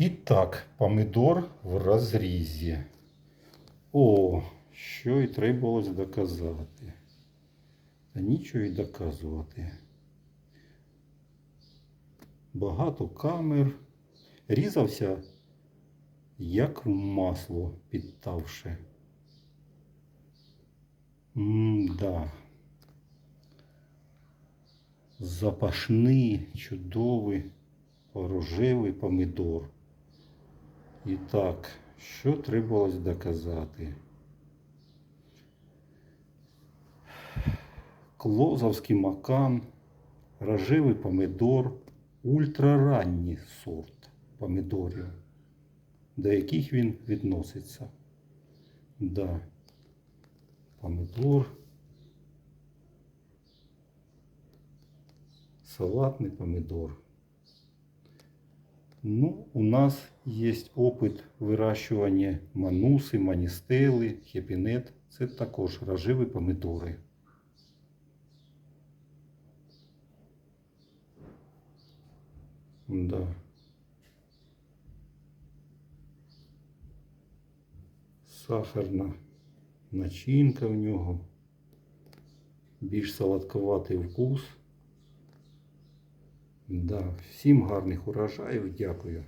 І так, помидор в розрізі. О, що і требувалось доказати. Та нічого і доказувати. Багато камер. Різався, як в масло підтавши. М-да. Запашний, чудовий, рожевий помидор. І так, що требувалось доказати? Клозовський макан, рожевий помидор, ультраранній сорт помидорів, до яких він відноситься. Да. Помидор. Салатный помидор. Ну, у нас есть опыт вирощування мануси, маністели, хепінет. Це також рожеві помидори. Да. Сахарна начинка в нього. Більш солодковатий вкус. Да. Всім гарних урожаїв. Дякую.